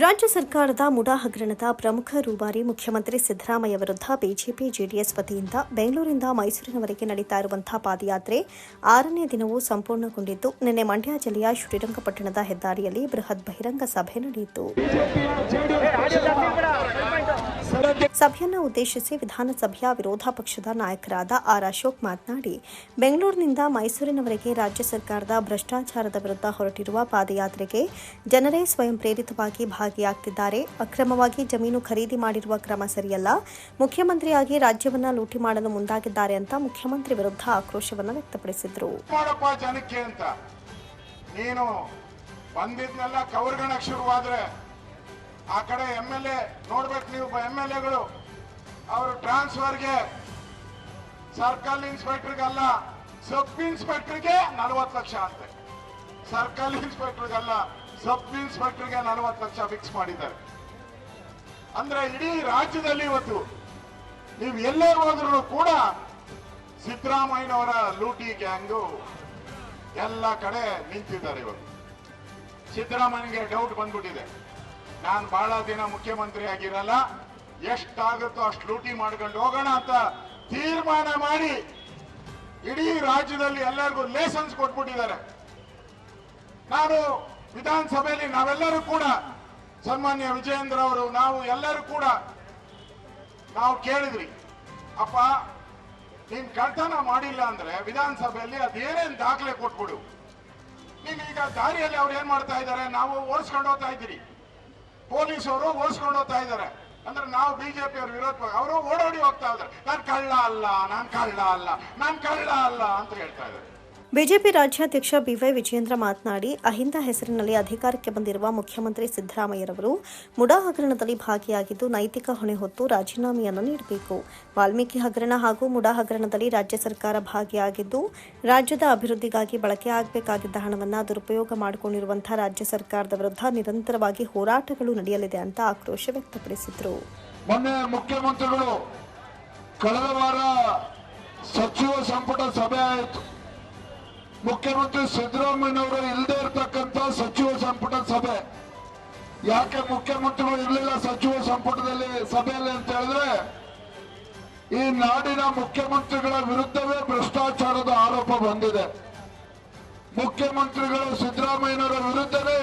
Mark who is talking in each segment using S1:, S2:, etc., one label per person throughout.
S1: ರಾಜ್ಯ ಸರ್ಕಾರದ ಮುಡಾ ಹಗರಣದ ಪ್ರಮುಖ ರೂವಾರಿ ಮುಖ್ಯಮಂತ್ರಿ ಸಿದ್ದರಾಮಯ್ಯ ವಿರುದ್ಧ ಬಿಜೆಪಿ ಜೆಡಿಎಸ್ ವತಿಯಿಂದ ಬೆಂಗಳೂರಿಂದ ಮೈಸೂರಿನವರೆಗೆ ನಡೀತಾ ಇರುವಂತಹ ಪಾದಯಾತ್ರೆ ಆರನೇ ದಿನವೂ ಸಂಪೂರ್ಣಗೊಂಡಿದ್ದು, ನಿನ್ನೆ ಮಂಡ್ಯ ಜಿಲ್ಲೆಯ ಶ್ರೀರಂಗಪಟ್ಟಣದ ಹೆದ್ದಾರಿಯಲ್ಲಿ ಬೃಹತ್ ಬಹಿರಂಗ ಸಭೆ ನಡೆಯಿತು. ಸಭೆಯನ್ನು ಉದ್ದೇಶಿಸಿ ವಿಧಾನಸಭೆಯ ವಿರೋಧ ಪಕ್ಷದ ನಾಯಕರಾದ ಆರ್ ಅಶೋಕ್ ಮಾತನಾಡಿ, ಬೆಂಗಳೂರಿನಿಂದ ಮೈಸೂರಿನವರೆಗೆ ರಾಜ್ಯ ಸರ್ಕಾರದ ಭ್ರಷ್ಟಾಚಾರದ ವಿರುದ್ಧ ಹೊರಟಿರುವ ಪಾದಯಾತ್ರೆಗೆ ಜನರೇ ಸ್ವಯಂ ಪ್ರೇರಿತವಾಗಿ ಭಾಗಿಯಾಗ್ತಿದ್ದಾರೆ ಅಕ್ರಮವಾಗಿ ಜಮೀನು ಖರೀದಿ ಮಾಡಿರುವ ಕ್ರಮ ಸರಿಯಲ್ಲ. ಮುಖ್ಯಮಂತ್ರಿಯಾಗಿ ರಾಜ್ಯವನ್ನ ಲೂಟಿ ಮಾಡಲು ಮುಂದಾಗಿದ್ದಾರೆ ಅಂತ ಮುಖ್ಯಮಂತ್ರಿ ವಿರುದ್ಧ ಆಕ್ರೋಶವನ್ನು ವ್ಯಕ್ತಪಡಿಸಿದರು.
S2: ನೀನು ಬಂದಿದ್ನೆಲ್ಲ ಕವರ್ಗಣಕ್ ಶುರುವಾದ್ರೆ ಆ ಕಡೆ ಎಂ ಎಲ್ ಎ ನೋಡ್ಬೇಕು ನೀವು ಎಂ ಎಲ್ ಎಗಳು. ಅವರು ಟ್ರಾನ್ಸ್ಫರ್ಗೆ ಸರ್ಕಲ್ ಇನ್ಸ್ಪೆಕ್ಟರ್ಗಲ್ಲ, ಸಬ್ ಇನ್ಸ್ಪೆಕ್ಟರ್ಗೆ ನಲವತ್ತು ಲಕ್ಷ ಅಂತೆ. ಸರ್ಕಲ್ ಇನ್ಸ್ಪೆಕ್ಟರ್ಗಲ್ಲ ಸಬ್ ಇನ್ಸ್ಪೆಕ್ಟರ್ಗೆ ನಲವತ್ತು ಲಕ್ಷ ಫಿಕ್ಸ್ ಮಾಡಿದ್ದಾರೆ. ಅಂದ್ರೆ ಇಡೀ ರಾಜ್ಯದಲ್ಲಿ ಇವತ್ತು ನೀವು ಎಲ್ಲೇ ಹೋದ್ರು ಕೂಡ ಸಿದ್ದರಾಮಯ್ಯನವರ ಲೂಟಿ ಗ್ಯಾಂಗು ಎಲ್ಲ ಕಡೆ ನಿಂತಿದ್ದಾರೆ ಇವತ್ತು. ಸಿದ್ದರಾಮಯ್ಯನಿಗೆ ಡೌಟ್ ಬಂದ್ಬಿಟ್ಟಿದೆ. ನಾನು ಬಹಳ ದಿನ ಮುಖ್ಯಮಂತ್ರಿ ಆಗಿರಲ್ಲ, ಎಷ್ಟಾಗುತ್ತೋ ಅಷ್ಟು ಲೂಟಿ ಮಾಡ್ಕೊಂಡು ಹೋಗೋಣ ಅಂತ ತೀರ್ಮಾನ ಮಾಡಿ ಇಡೀ ರಾಜ್ಯದಲ್ಲಿ ಎಲ್ಲರಿಗೂ ಲೈಸೆನ್ಸ್ ಕೊಟ್ಬಿಟ್ಟಿದ್ದಾರೆ. ನಾನು ವಿಧಾನಸಭೆಯಲ್ಲಿ ನಾವೆಲ್ಲರೂ ಕೂಡ ಸನ್ಮಾನ್ಯ ವಿಜಯೇಂದ್ರ ಅವರು, ನಾವು ಎಲ್ಲರೂ ಕೂಡ ನಾವು ಕೇಳಿದ್ರಿ ಅಪ್ಪ, ನೀನ್ ಕಳ್ತನ ಮಾಡಿಲ್ಲ ಅಂದ್ರೆ ವಿಧಾನಸಭೆಯಲ್ಲಿ ಅದೇನೇನ್ ದಾಖಲೆ ಕೊಟ್ಬಿಡು. ನೀನ್ ಈಗ ದಾರಿಯಲ್ಲಿ ಅವ್ರು ಏನ್ ಮಾಡ್ತಾ ಇದ್ದಾರೆ, ನಾವು ಓಡಿಸ್ಕೊಂಡು ಹೋಗ್ತಾ ಇದ್ದೀರಿ. ಅವರು ಓಡಿಸ್ಕೊಂಡು ಹೋಗ್ತಾ ಇದ್ದಾರೆ. ಅಂದ್ರೆ ನಾವು ಬಿಜೆಪಿ ಅವ್ರ ವಿರೋಧ ಅವರು ಓಡೋಡಿ ಹೋಗ್ತಾ ಇದ್ದಾರೆ. ನಾನು ಕಳ್ಳ ಅಲ್ಲ, ನಾನು ಕಳ್ಳ ಅಲ್ಲ, ನಾನು ಕಳ್ಳ ಅಲ್ಲ ಅಂತ ಹೇಳ್ತಾ ಇದ್ದಾರೆ.
S1: ಬಿಜೆಪಿ ರಾಜ್ಯಾಧ್ಯಕ್ಷ ಬಿವೈ ವಿಜೇಂದ್ರ ಮಾತನಾಡಿ, ಅಹಿಂದ ಹೆಸರಿನಲ್ಲಿ ಅಧಿಕಾರಕ್ಕೆ ಬಂದಿರುವ ಮುಖ್ಯಮಂತ್ರಿ ಸಿದ್ದರಾಮಯ್ಯರವರು ಮುಡಾ ಹಗರಣದಲ್ಲಿ ಭಾಗಿಯಾಗಿದ್ದು, ನೈತಿಕ ಹೊಣೆ ಹೊತ್ತು ರಾಜೀನಾಮೆಯನ್ನು ನೀಡಬೇಕು. ವಾಲ್ಮೀಕಿ ಹಗರಣ ಹಾಗೂ ಮುಡಾ ಹಗರಣದಲ್ಲಿ ರಾಜ್ಯ ಸರ್ಕಾರ ಭಾಗಿಯಾಗಿದ್ದು, ರಾಜ್ಯದ ಅಭಿವೃದ್ಧಿಗಾಗಿ ಬಳಕೆ ಆಗಬೇಕಾಗಿದ್ದ ಹಣವನ್ನು ದುರುಪಯೋಗ ಮಾಡಿಕೊಂಡಿರುವಂತಹ ರಾಜ್ಯ ಸರ್ಕಾರದ ವಿರುದ್ಧ ನಿರಂತರವಾಗಿ ಹೋರಾಟಗಳು ನಡೆಯಲಿದೆ ಅಂತ ಆಕ್ರೋಶ ವ್ಯಕ್ತಪಡಿಸಿದರು.
S2: ಸಚಿವ ಸಂಪುಟ ಸಭೆ ಆಯಿತು. ಮುಖ್ಯಮಂತ್ರಿ ಸಿದ್ದರಾಮಯ್ಯನವರು ಇಲ್ಲದೆ ಇರತಕ್ಕಂತ ಸಚಿವ ಸಂಪುಟ ಸಭೆ. ಯಾಕೆ ಮುಖ್ಯಮಂತ್ರಿಗಳು ಇರಲಿಲ್ಲ ಸಚಿವ ಸಂಪುಟದಲ್ಲಿ ಸಭೆಯಲ್ಲಿ ಅಂತ ಹೇಳಿದ್ರೆ, ಈ ನಾಡಿನ ಮುಖ್ಯಮಂತ್ರಿಗಳ ವಿರುದ್ಧವೇ ಭ್ರಷ್ಟಾಚಾರದ ಆರೋಪ ಬಂದಿದೆ. ಮುಖ್ಯಮಂತ್ರಿಗಳು ಸಿದ್ದರಾಮಯ್ಯನವರ ವಿರುದ್ಧವೇ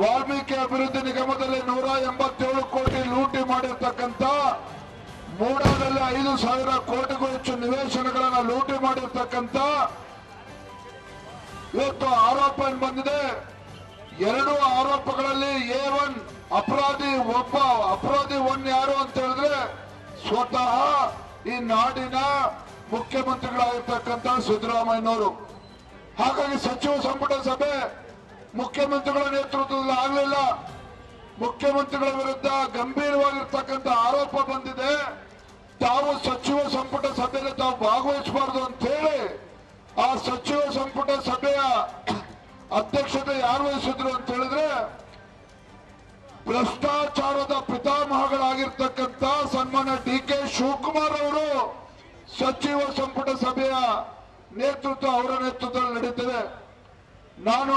S2: ವಾಲ್ಮೀಕಿ ಅಭಿವೃದ್ಧಿ ನಿಗಮದಲ್ಲಿ ನೂರ ಎಂಬತ್ತೇಳು ಕೋಟಿ ಲೂಟಿ ಮಾಡಿರ್ತಕ್ಕಂಥ ಮೂಡಾದಲ್ಲಿ ಐದು ಸಾವಿರ ಕೋಟಿಗೂ ಹೆಚ್ಚು ನಿವೇಶನಗಳನ್ನು ಲೂಟಿ ಮಾಡಿರ್ತಕ್ಕಂಥ ಇವತ್ತು ಆರೋಪ ಬಂದಿದೆ? ಎರಡು ಆರೋಪಗಳಲ್ಲಿ ಎ ಒನ್ ಅಪರಾಧಿ ಒಬ್ಬ, ಅಪರಾಧಿ ಒನ್ ಯಾರು ಅಂತ ಹೇಳಿದ್ರೆ ಸ್ವತಃ ಈ ನಾಡಿನ ಮುಖ್ಯಮಂತ್ರಿಗಳಾಗಿರ್ತಕ್ಕಂಥ ಸಿದ್ದರಾಮಯ್ಯನವರು. ಹಾಗಾಗಿ ಸಚಿವ ಸಂಪುಟ ಸಭೆ ಮುಖ್ಯಮಂತ್ರಿಗಳ ನೇತೃತ್ವದಲ್ಲಿ ಆಗಲಿಲ್ಲ. ಮುಖ್ಯಮಂತ್ರಿಗಳ ವಿರುದ್ಧ ಗಂಭೀರವಾಗಿರ್ತಕ್ಕಂಥ ಆರೋಪ ಬಂದಿದೆ. ತಾವು ಸಚಿವ ಸಂಪುಟ ಸಭೆಯಲ್ಲಿ ತಾವು ಭಾಗವಹಿಸಬಾರದು ಅಂತ ಹೇಳಿ ಆ ಸಚಿವ ಸಂಪುಟ ಸಭೆಯ ಅಧ್ಯಕ್ಷತೆ ಯಾರು ವಹಿಸಿದ್ರು ಅಂತ ಹೇಳಿದ್ರೆ, ಭ್ರಷ್ಟಾಚಾರದ ಪಿತಾಮಹಗಳಾಗಿರ್ತಕ್ಕಂಥ ಸನ್ಮಾನ್ಯ ಡಿ ಕೆ ಶಿವಕುಮಾರ್ ಅವರು ಸಚಿವ ಸಂಪುಟ ಸಭೆಯ ನೇತೃತ್ವ ಅವರ ನೇತೃತ್ವದಲ್ಲಿ ನಡೀತದೆ. ನಾನು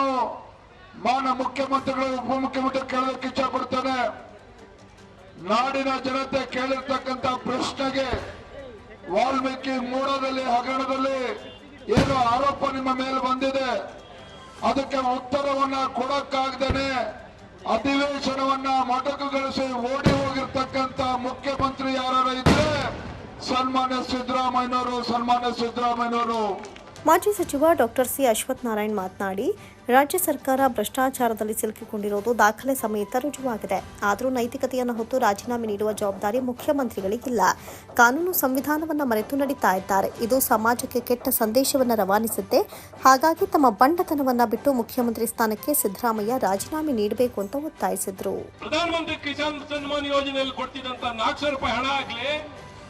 S2: ಮಾನ ಮುಖ್ಯಮಂತ್ರಿಗಳು, ಉಪಮುಖ್ಯಮಂತ್ರಿ ಕೇಳೋದಕ್ಕೆ ಇಚ್ಛೆ ಪಡ್ತೇನೆ ನಾಡಿನ ಜನತೆ ಕೇಳಿರ್ತಕ್ಕಂಥ ಪ್ರಶ್ನೆಗೆ ವಾಲ್ಮೀಕಿ ಮೂಡದಲ್ಲಿ ಹಗರಣದಲ್ಲಿ ಏನು ಆರೋಪ ನಿಮ್ಮ ಮೇಲೆ ಬಂದಿದೆ. ಅದಕ್ಕೆ ಉತ್ತರವನ್ನ ಕೊಡಕ್ಕಾಗ್ದೇನೆ ಅಧಿವೇಶನವನ್ನ ಮೊಟಕುಗೊಳಿಸಿ ಓಡಿ ಹೋಗಿರ್ತಕ್ಕಂತ ಮುಖ್ಯಮಂತ್ರಿ ಯಾರು ಇದ್ರೆ ಸನ್ಮಾನ್ಯ ಸಿದ್ದರಾಮಯ್ಯನವರು ಸನ್ಮಾನ್ಯ ಸಿದ್ದರಾಮಯ್ಯನವರು
S1: ಮಾಜಿ ಸಚಿವ ಡಾಕ್ಟರ್ ಸಿ ಅಶ್ವಥ್ ನಾರಾಯಣ್ ಮಾತನಾಡಿ, ರಾಜ್ಯ ಸರ್ಕಾರ ಭ್ರಷ್ಟಾಚಾರದಲ್ಲಿ ಸಿಲುಕಿಕೊಂಡಿರುವುದು ದಾಖಲೆ ಸಮೇತ ರುಜುವಾಗಿದೆ. ಆದರೂ ನೈತಿಕತೆಯನ್ನು ಹೊತ್ತು ರಾಜೀನಾಮೆ ನೀಡುವ ಜವಾಬ್ದಾರಿ ಮುಖ್ಯಮಂತ್ರಿಗಳಿಗಿಲ್ಲ. ಕಾನೂನು ಸಂವಿಧಾನವನ್ನು ಮರೆತು ನಡೀತಾ ಇದ್ದಾರೆ. ಇದು ಸಮಾಜಕ್ಕೆ ಕೆಟ್ಟ ಸಂದೇಶವನ್ನು ರವಾನಿಸುತ್ತೆ. ಹಾಗಾಗಿ ತಮ್ಮ ಬಂಡತನವನ್ನು ಬಿಟ್ಟು ಮುಖ್ಯಮಂತ್ರಿ ಸ್ಥಾನಕ್ಕೆ ಸಿದ್ದರಾಮಯ್ಯ ರಾಜೀನಾಮೆ ನೀಡಬೇಕು ಅಂತ ಒತ್ತಾಯಿಸಿದರು.
S3: ಪ್ರಧಾನಮಂತ್ರಿ ಕಿಸಾನ್ ಸನ್ಮಾನ್ ಯೋಜನೆಯಲ್ಲಿ ನಾಲ್ಕು ರೂಪಾಯಿ ಹಣ ಆಗಲಿ,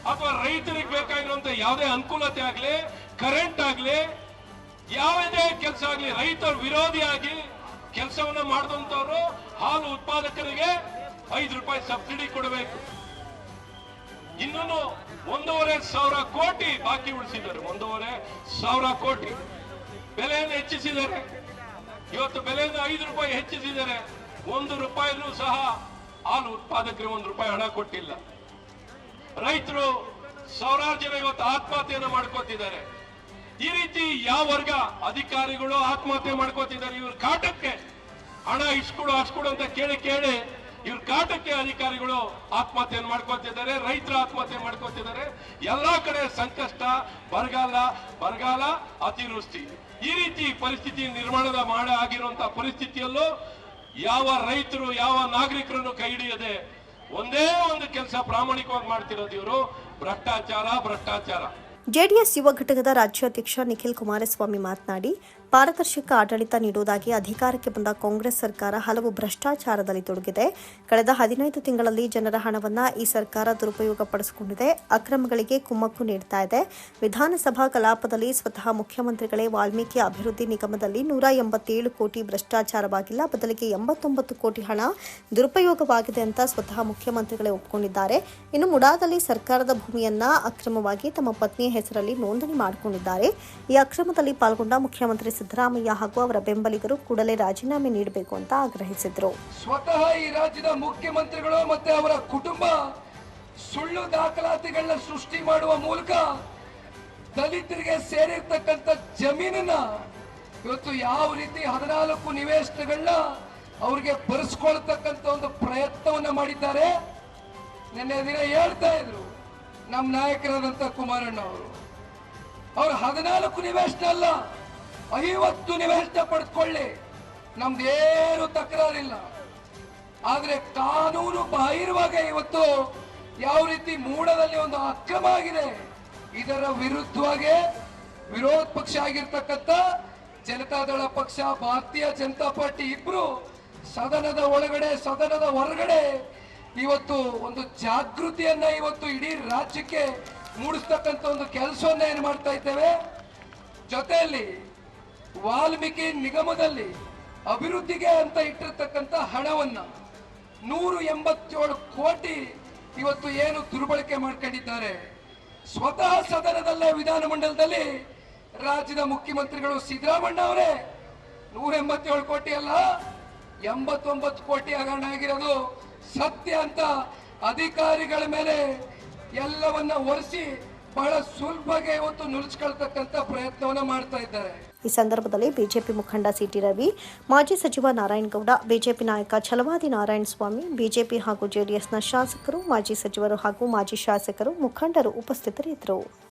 S3: ಅಥವಾ ರೈತರಿಗೆ ಬೇಕಾಗಿರುವಂತಹ ಯಾವುದೇ ಅನುಕೂಲತೆ ಆಗ್ಲಿ ಕರೆಂಟ್ ಆಗಲಿ, ಯಾವುದೇ ಕೆಲಸ ಆಗಲಿ, ರೈತರ ವಿರೋಧಿಯಾಗಿ ಕೆಲಸವನ್ನ ಮಾಡಿದಂತವ್ರು ಹಾಲು ಉತ್ಪಾದಕರಿಗೆ ಐದು ರೂಪಾಯಿ ಸಬ್ಸಿಡಿ ಕೊಡಬೇಕು. ಇನ್ನೂ ಒಂದೂವರೆ ಸಾವಿರ ಕೋಟಿ ಬಾಕಿ ಉಳಿಸಿದ್ದಾರೆ. ಒಂದೂವರೆ ಸಾವಿರ ಕೋಟಿ. ಬೆಲೆಯನ್ನು ಹೆಚ್ಚಿಸಿದ್ದಾರೆ. ಇವತ್ತು ಬೆಲೆಯನ್ನು ಐದು ರೂಪಾಯಿ ಹೆಚ್ಚಿಸಿದ್ದಾರೆ. ಒಂದು ರೂಪಾಯಿನೂ ಸಹ ಹಾಲು ಉತ್ಪಾದಕರಿಗೆ ಒಂದು ರೂಪಾಯಿ ಹಣ ಕೊಟ್ಟಿಲ್ಲ. ರೈತರು ಸಾವಿರಾರು ಜನ ಇವತ್ತು ಆತ್ಮಹತ್ಯೆಯನ್ನು ಮಾಡ್ಕೋತಿದ್ದಾರೆ. ಈ ರೀತಿ ಯಾವ ವರ್ಗ ಅಧಿಕಾರಿಗಳು ಆತ್ಮಹತ್ಯೆ ಮಾಡ್ಕೋತಿದ್ದಾರೆ, ಇವ್ರ ಕಾಟಕ್ಕೆ ಹಣ ಇಸ್ಕೊಡು ಅಸ್ಕೊಡು ಅಂತ ಕೇಳಿ ಕೇಳಿ ಇವ್ರ ಕಾಟಕ್ಕೆ ಅಧಿಕಾರಿಗಳು ಆತ್ಮಹತ್ಯೆಯನ್ನು ಮಾಡ್ಕೋತಿದ್ದಾರೆ, ರೈತರು ಆತ್ಮಹತ್ಯೆ ಮಾಡ್ಕೋತಿದ್ದಾರೆ. ಎಲ್ಲಾ ಕಡೆ ಸಂಕಷ್ಟ, ಬರಗಾಲ ಬರಗಾಲ ಅತಿವೃಷ್ಟಿ. ಈ ರೀತಿ ಪರಿಸ್ಥಿತಿ ನಿರ್ಮಾಣದ ಮಾಡ ಆಗಿರುವಂತಹ ಪರಿಸ್ಥಿತಿಯಲ್ಲೂ ಯಾವ ರೈತರು, ಯಾವ ನಾಗರಿಕರನ್ನು ಕೈ ಹಿಡಿಯದೆ ಒಂದೇ ಒಂದು ಕೆಲಸ ಪ್ರಾಮಾಣಿಕವಾಗಿ ಮಾಡ್ತಿರೋದು ಇವರು. ಭ್ರಷ್ಟಾಚಾರ ಭ್ರಷ್ಟಾಚಾರ.
S1: ಜೆಡಿಎಸ್ ಯುವ ಘಟಕದ ರಾಜ್ಯಾಧ್ಯಕ್ಷ ನಿಖಿಲ್ ಕುಮಾರಸ್ವಾಮಿ ಮಾತನಾಡಿ ಪಾರದರ್ಶಕ ಆಡಳಿತ ನೀಡುವುದಾಗಿ ಅಧಿಕಾರಕ್ಕೆ ಬಂದ ಕಾಂಗ್ರೆಸ್ ಸರ್ಕಾರ ಹಲವು ಭ್ರಷ್ಟಾಚಾರದಲ್ಲಿ ತೊಡಗಿದೆ. ಕಳೆದ ಹದಿನೈದು ತಿಂಗಳಲ್ಲಿ ಜನರ ಹಣವನ್ನ ಈ ಸರ್ಕಾರ ದುರುಪಯೋಗ ಪಡಿಸಿಕೊಂಡಿದೆ. ಅಕ್ರಮಗಳಿಗೆ ಕುಮ್ಮಕ್ಕು ನೀಡ್ತಾ ಇದೆ. ವಿಧಾನಸಭಾ ಕಲಾಪದಲ್ಲಿ ಸ್ವತಃ ಮುಖ್ಯಮಂತ್ರಿಗಳೇ ವಾಲ್ಮೀಕಿ ಅಭಿವೃದ್ಧಿ ನಿಗಮದಲ್ಲಿ ನೂರ ಎಂಬತ್ತೇಳು ಕೋಟಿ ಭ್ರಷ್ಟಾಚಾರವಾಗಿಲ್ಲ. ಬದಲಿಗೆ ಎಂಬತ್ತೊಂಬತ್ತು ಕೋಟಿ ಹಣ ದುರುಪಯೋಗವಾಗಿದೆ ಅಂತ ಸ್ವತಃ ಮುಖ್ಯಮಂತ್ರಿಗಳೇ ಒಪ್ಪಿಕೊಂಡಿದ್ದಾರೆ ಇನ್ನು ಮುಡಾದಲ್ಲಿ ಸರ್ಕಾರದ ಭೂಮಿಯನ್ನ ಅಕ್ರಮವಾಗಿ ತಮ್ಮ ಪತ್ನಿಯ ಹೆಸರಲ್ಲಿ ನೋಂದಣಿ ಮಾಡಿಕೊಂಡಿದ್ದಾರೆ. ಈ ಅಕ್ರಮದಲ್ಲಿ ಪಾಲ್ಗೊಂಡ ಮುಖ್ಯಮಂತ್ರಿ ಸಿದ್ದರಾಮಯ್ಯ ಹಾಗೂ ಅವರ ಬೆಂಬಲಿಗರು ಕೂಡಲೇ ರಾಜೀನಾಮೆ ನೀಡಬೇಕು ಅಂತ ಆಗ್ರಹಿಸಿದರು.
S4: ಸ್ವತಃ ಈ ರಾಜ್ಯದ ಮುಖ್ಯಮಂತ್ರಿಗಳು ಮತ್ತೆ ಅವರ ಕುಟುಂಬ ಸುಳ್ಳು ದಾಖಲಾತಿಗಳನ್ನ ಸೃಷ್ಟಿ ಮಾಡುವ ಮೂಲಕ ದಲಿತರಿಗೆ ಸೇರಿರ್ತಕ್ಕಂಥ ಜಮೀನನ್ನ ಇವತ್ತು ಯಾವ ರೀತಿ ಹದಿನಾಲ್ಕು ನಿವೇಶನಗಳನ್ನ ಅವ್ರಿಗೆ ಬರೆಸ್ಕೊಳ್ತಕ್ಕಂಥ ಒಂದು ಪ್ರಯತ್ನವನ್ನ ಮಾಡಿದ್ದಾರೆ. ನಿನ್ನೆ ದಿನ ಹೇಳ್ತಾ ಇದ್ರು ನಮ್ಮ ನಾಯಕರಾದಂತ ಕುಮಾರಣ್ಣ ಅವರು. ಅವ್ರ ಹದಿನಾಲ್ಕು ನಿವೇಶನ ಅಲ್ಲ ಐವತ್ತು ನಿವೇಶನ ಪಡೆದುಕೊಳ್ಳಿ ನಮ್ದೇನು ತಕರಾರಿಲ್ಲ. ಆದ್ರೆ ಕಾನೂನು ಬಾಹಿರವಾಗ ಇವತ್ತು ಯಾವ ರೀತಿ ಮೂಡದಲ್ಲಿ ಒಂದು ಅಕ್ರಮ ಆಗಿದೆ, ಇದರ ವಿರುದ್ಧವಾಗಿ ವಿರೋಧ ಪಕ್ಷ ಆಗಿರ್ತಕ್ಕಂಥ ಜನತಾದಳ ಪಕ್ಷ, ಭಾರತೀಯ ಜನತಾ ಪಾರ್ಟಿ ಇಬ್ರು ಸದನದ ಒಳಗಡೆ, ಸದನದ ಹೊರಗಡೆ ಇವತ್ತು ಒಂದು ಜಾಗೃತಿಯನ್ನ ಇವತ್ತು ಇಡೀ ರಾಜ್ಯಕ್ಕೆ ಮೂಡಿಸ್ತಕ್ಕಂಥ ಒಂದು ಕೆಲಸವನ್ನ ಏನು ಮಾಡ್ತಾ ಇದ್ದೇವೆ? ಜೊತೆಯಲ್ಲಿ ವಾಲ್ಮೀಕಿ ನಿಗಮದಲ್ಲಿ ಅಭಿವೃದ್ಧಿಗೆ ಅಂತ ಇಟ್ಟಿರ್ತಕ್ಕಂಥ ಹಣವನ್ನ ನೂರು ಎಂಬತ್ತೇಳು ಕೋಟಿ ಇವತ್ತು ಏನು ದುರ್ಬಳಕೆ ಮಾಡ್ಕೊಂಡಿದ್ದಾರೆ. ಸ್ವತಃ ಸದನದಲ್ಲೇ ವಿಧಾನಮಂಡಲದಲ್ಲಿ ರಾಜ್ಯದ ಮುಖ್ಯಮಂತ್ರಿಗಳು ಸಿದ್ದರಾಮಣ್ಣ ಅವರೇ ನೂರ ಎಂಬತ್ತೇಳು ಕೋಟಿ ಅಲ್ಲ, ಎಂಬತ್ತೊಂಬತ್ತು ಕೋಟಿ ಹಗರಣ ಆಗಿರೋದು ಸತ್ಯ ಅಂತ ಅಧಿಕಾರಿಗಳ ಮೇಲೆ ಎಲ್ಲವನ್ನ ಒರೆಸಿ ಬಹಳ ಸುಲಭಗೆ ಇವತ್ತು ನುಳಿಸ್ಕೊಳ್ತಕ್ಕಂಥ ಪ್ರಯತ್ನವನ್ನ ಮಾಡ್ತಾ ಇದ್ದಾರೆ.
S1: ಈ ಸಂದರ್ಭದಲ್ಲಿ ಬಿಜೆಪಿ ಮುಖಂಡ ಸಿಟಿ ರವಿ, ಮಾಜಿ ಸಚಿವ ನಾರಾಯಣಗೌಡ, ಬಿಜೆಪಿ ನಾಯಕ ಛಲವಾದಿ ನಾರಾಯಣ ಸ್ವಾಮಿ, ಬಿಜೆಪಿ ಹಾಗೂ ಜೆಡಿಎಸ್ನ ಶಾಸಕರು, ಮಾಜಿ ಸಚಿವರು ಹಾಗೂ ಮಾಜಿ ಶಾಸಕರು ಮುಖಂಡರು ಉಪಸ್ಥಿತರಿದ್ದರು.